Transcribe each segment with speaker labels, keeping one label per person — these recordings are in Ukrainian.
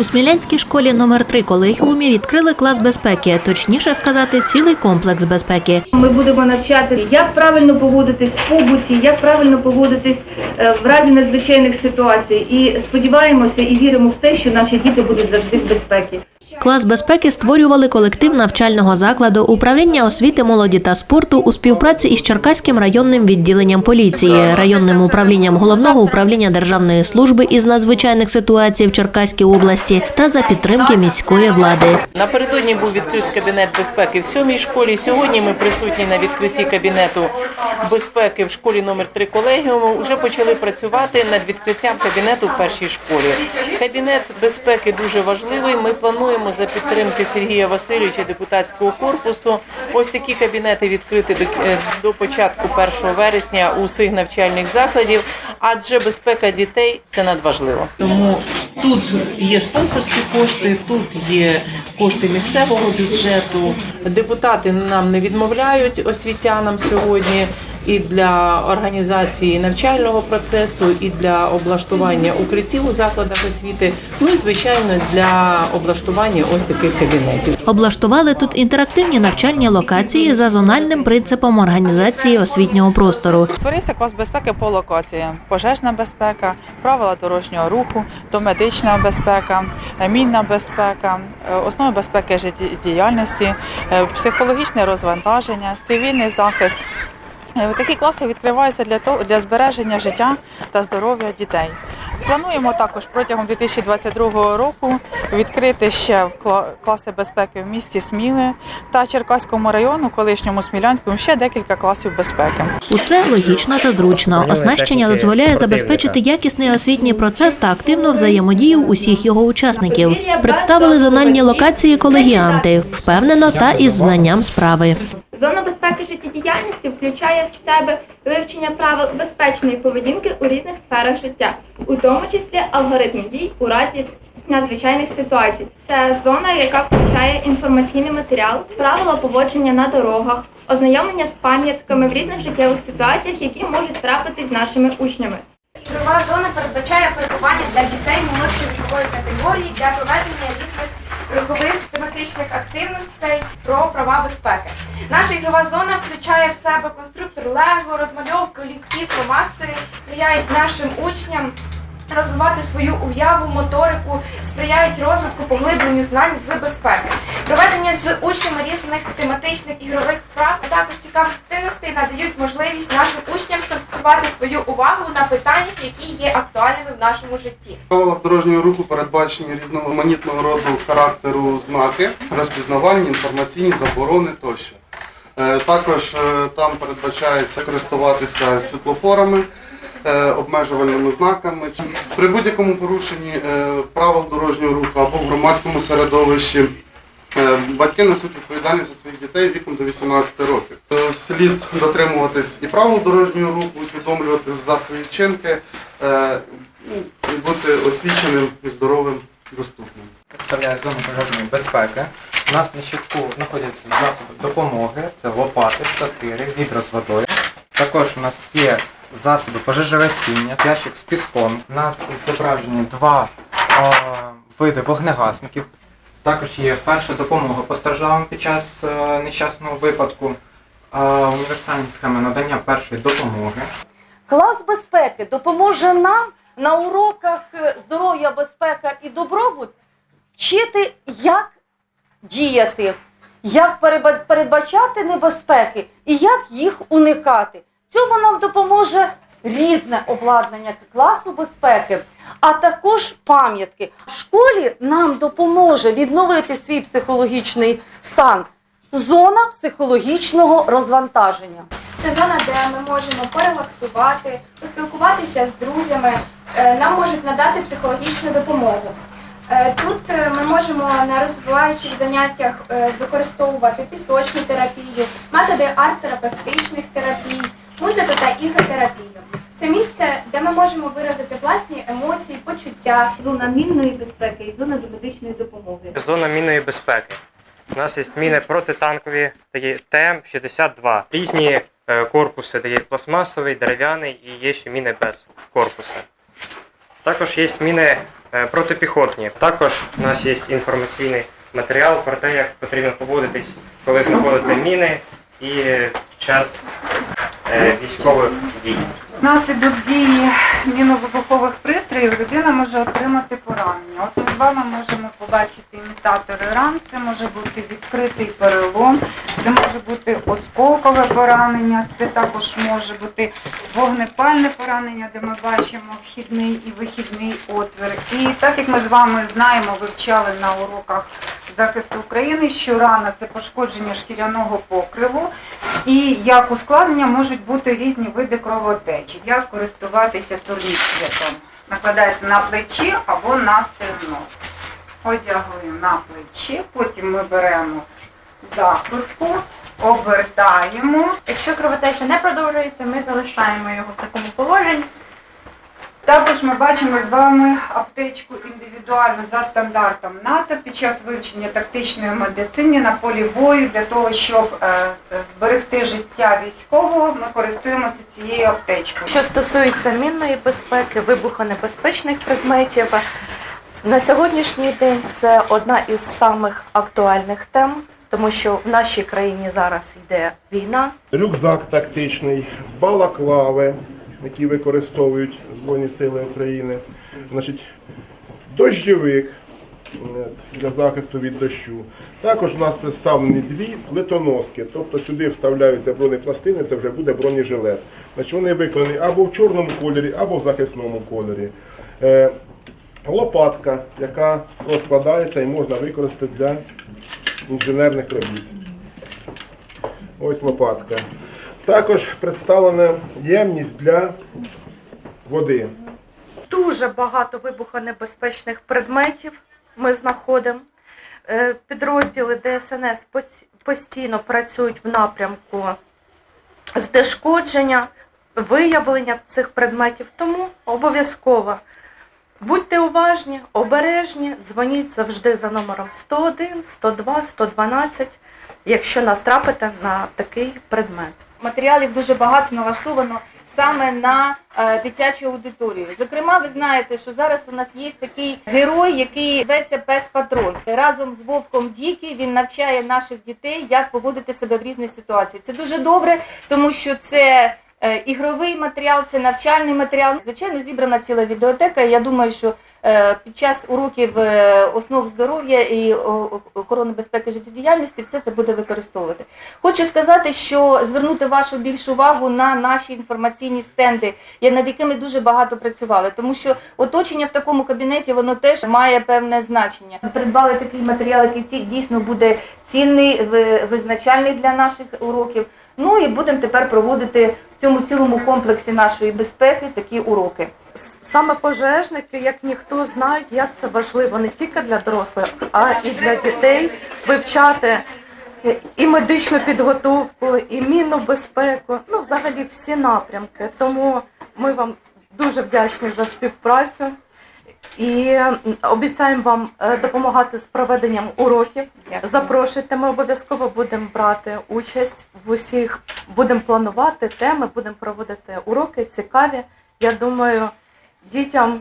Speaker 1: У Смілянській школі номер 3 колегіумі відкрили клас безпеки, точніше сказати, цілий комплекс безпеки.
Speaker 2: Ми будемо навчати, як правильно поводитись в побуті, як правильно поводитись е, в разі надзвичайних ситуацій. І сподіваємося і віримо в те, що наші діти будуть завжди в безпеці.
Speaker 1: Клас безпеки створювали колектив навчального закладу управління освіти, молоді та спорту у співпраці із Черкаським районним відділенням поліції, районним управлінням головного управління державної служби із надзвичайних ситуацій в Черкаській області та за підтримки міської влади.
Speaker 3: Напередодні був відкритий кабінет безпеки в сьомій школі. Сьогодні ми присутні на відкритті кабінету безпеки в школі номер 3 колегіуму. Вже почали працювати над відкриттям кабінету в першій школі. Кабінет безпеки дуже важливий. Ми плануємо за підтримки Сергія Васильовича депутатського корпусу. Ось такі кабінети відкрити до, е, до початку 1 вересня у всіх навчальних закладів, адже безпека дітей це надважливо. Тому тут є спонсорські кошти, тут є кошти місцевого бюджету. Депутати нам не відмовляють освітянам сьогодні. І для організації навчального процесу, і для облаштування укриттів у закладах освіти, ну і звичайно для облаштування ось таких кабінетів.
Speaker 1: Облаштували тут інтерактивні навчальні локації за зональним принципом організації освітнього простору.
Speaker 4: Створився клас безпеки по локаціям: пожежна безпека, правила дорожнього руху, домедична безпека, е, мінна безпека, е, основи безпеки життєдіяльності, е, психологічне розвантаження, цивільний захист. Е, Такі класи відкриваються для того для збереження життя та здоров'я дітей. Плануємо також протягом 2022 року відкрити ще класи безпеки в місті Сміли та Черкаському району, колишньому Смілянському, ще декілька класів безпеки.
Speaker 1: Усе логічно та зручно. Оснащення дозволяє забезпечити якісний освітній процес та активну взаємодію усіх його учасників. Представили зональні локації колегіанти, впевнено та із знанням справи.
Speaker 5: Зона безпеки життєдіяльності включає в себе вивчення правил безпечної поведінки у різних сферах життя, у тому числі алгоритм дій у разі надзвичайних ситуацій. Це зона, яка включає інформаційний матеріал, правила поводження на дорогах, ознайомлення з пам'ятками в різних життєвих ситуаціях, які можуть трапитись з нашими учнями.
Speaker 6: Ігрова зона передбачає перебування для дітей молодшої вікової категорії для проведення різних рухових тематичних активностей про права безпеки. Наша ігрова зона включає в себе конструктор Лего, розмальовки, олівців, фломастери, сприяють нашим учням розвивати свою уяву, моторику, сприяють розвитку, поглибленню знань з безпеки. Проведення з учнями різних тематичних ігрових вправ, а також цікавих активностей надають можливість нашим учням сконцентрувати свою увагу на питаннях, які є актуальними в нашому житті.
Speaker 7: В правилах дорожнього руху передбачені різноманітного роду характеру знаки, розпізнавальні, інформаційні, заборони тощо. Е, Також е, там передбачається користуватися світлофорами, обмежувальними знаками. чи При будь-якому порушенні е, правил дорожнього руху або в громадському середовищі е, батьки несуть відповідальність за своїх дітей віком до 18 років. Е, Слід дотримуватись і правил дорожнього руху, усвідомлювати за свої вчинки, е, ну, і бути освіченим і здоровим, доступним.
Speaker 8: представляє зону пожежної безпеки. У нас на щитку знаходяться засоби допомоги, це лопати, сокири, відра з водою. Також у нас є засоби пожежогасіння, ящик з піском. У нас зображені два е, види вогнегасників. Також є перша допомога постраждалим під час е, нещасного випадку, е, універсальні схеми надання першої допомоги.
Speaker 9: Клас безпеки допоможе нам на уроках е, здоров'я, безпека і добробут вчити, як діяти, як передбачати небезпеки і як їх уникати. Цьому нам допоможе різне обладнання класу безпеки, а також пам'ятки. В школі нам допоможе відновити свій психологічний стан. Зона психологічного розвантаження.
Speaker 6: Це зона, де ми можемо порелаксувати, поспілкуватися з друзями, е, нам можуть надати психологічну допомогу. Е, Тут е, ми можемо на розвиваючих заняттях використовувати пісочну терапію, методи арт-терапевтичних терапій, музику та ігротерапію. Це місце, де ми можемо виразити власні емоції, почуття,
Speaker 2: Зона мінної безпеки і зона домедичної допомоги.
Speaker 10: Зона мінної безпеки. У нас є міни протитанкові, такі ТМ-62. Різні е, корпуси, де є пластмасовий, дерев'яний і є ще міни без корпуса. Також є міни е, протипіхотні. Також у нас є інформаційний матеріал про те, як потрібно поводитись, коли знаходите міни і час військових дій.
Speaker 11: Наслідок дії міновибухових пристроїв людина може отримати поранення. От ми з вами можемо побачити імітатори ран, це може бути відкритий перелом, це може бути осколкове поранення, це також може бути вогнепальне поранення, де ми бачимо вхідний і вихідний отвір. І так як ми з вами знаємо, вивчали на уроках захисту України, що рана це пошкодження шкіряного покриву, і як ускладнення можуть бути різні види кровотечі. Як користуватися турнікетом? Накладається на плечі або на стегно. Одягли на плечі, потім ми беремо закрутку, обертаємо.
Speaker 6: Якщо кровотеча не продовжується, ми залишаємо його в такому положенні.
Speaker 11: Також ми бачимо з вами аптечку індивідуальну за стандартом НАТО під час вивчення тактичної медицини на полі бою для того, щоб е, зберегти життя військового, ми користуємося цією аптечкою.
Speaker 12: Що стосується мінної безпеки, вибухонебезпечних предметів, на сьогоднішній день це одна із самих актуальних тем, тому що в нашій країні зараз йде війна.
Speaker 13: рюкзак тактичний, балаклави, які використовують Збройні Сили України, значить, дощовик для захисту від дощу. Також у нас представлені дві плитоноски, тобто сюди вставляються бронепластини, це вже буде бронежилет. Значить, вони виконані або в чорному кольорі, або в захисному кольорі. Е, Лопатка, яка розкладається і можна використати для інженерних робіт. Ось лопатка. Також представлена ємність для води.
Speaker 12: Дуже багато вибухонебезпечних предметів ми знаходимо. Е, Підрозділи ДСНС постійно працюють в напрямку знешкодження, виявлення цих предметів. Тому обов'язково будьте уважні, обережні, дзвоніть завжди за номером 101, 102, 112, якщо натрапите на такий предмет.
Speaker 2: Матеріалів дуже багато налаштовано саме на е, дитячу аудиторію. Зокрема, ви знаєте, що зараз у нас є такий герой, який зветься Пес Патрон. Разом з Вовком Дікі він навчає наших дітей, як поводити себе в різних ситуаціях. Це дуже добре, тому що це. Е, Ігровий матеріал, це навчальний матеріал. Звичайно, зібрана ціла відеотека. Я думаю, що е, під час уроків е, основ здоров'я і охорони безпеки життєдіяльності все це буде використовувати. Хочу сказати, що звернути вашу більшу увагу на наші інформаційні стенди, над якими дуже багато працювали, тому що оточення в такому кабінеті воно теж має певне значення. Придбали такий матеріал, який дійсно буде цінний, ви- визначальний для наших уроків. Ну і будемо тепер проводити цьому цілому комплексі нашої безпеки такі уроки.
Speaker 12: Саме пожежники, як ніхто, знають, як це важливо не тільки для дорослих, а і для дітей вивчати і медичну підготовку, і мінну безпеку, ну взагалі всі напрямки. Тому ми вам дуже вдячні за співпрацю і обіцяємо вам е, допомагати з проведенням уроків.
Speaker 2: Дякую.
Speaker 12: Запрошуйте, ми обов'язково будемо брати участь в усіх, будемо планувати теми, будемо проводити уроки цікаві. Я думаю, дітям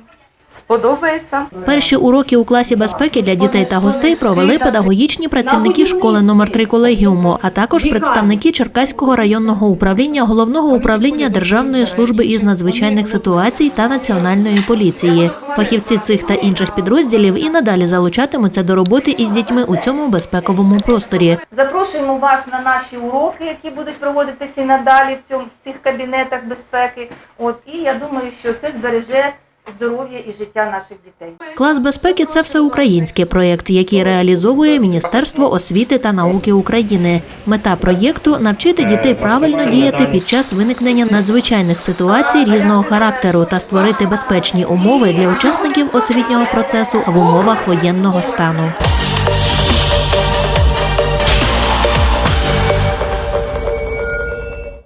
Speaker 12: сподобається.
Speaker 1: Перші уроки у класі безпеки для дітей та гостей провели педагогічні працівники школи номер 3 колегіуму, а також представники Черкаського районного управління головного управління Державної служби із надзвичайних ситуацій та національної поліції. Фахівці цих та інших підрозділів і надалі залучатимуться до роботи із дітьми у цьому безпековому просторі.
Speaker 2: Запрошуємо вас на наші уроки, які будуть проводитися і надалі в цьому в цих кабінетах безпеки. От і я думаю, що це збереже здоров'я і життя наших дітей.
Speaker 1: Клас безпеки це всеукраїнський проєкт, який реалізовує Міністерство освіти та науки України. Мета проєкту навчити дітей правильно діяти під час виникнення надзвичайних ситуацій різного характеру та створити безпечні умови для учасників освітнього процесу в умовах воєнного стану.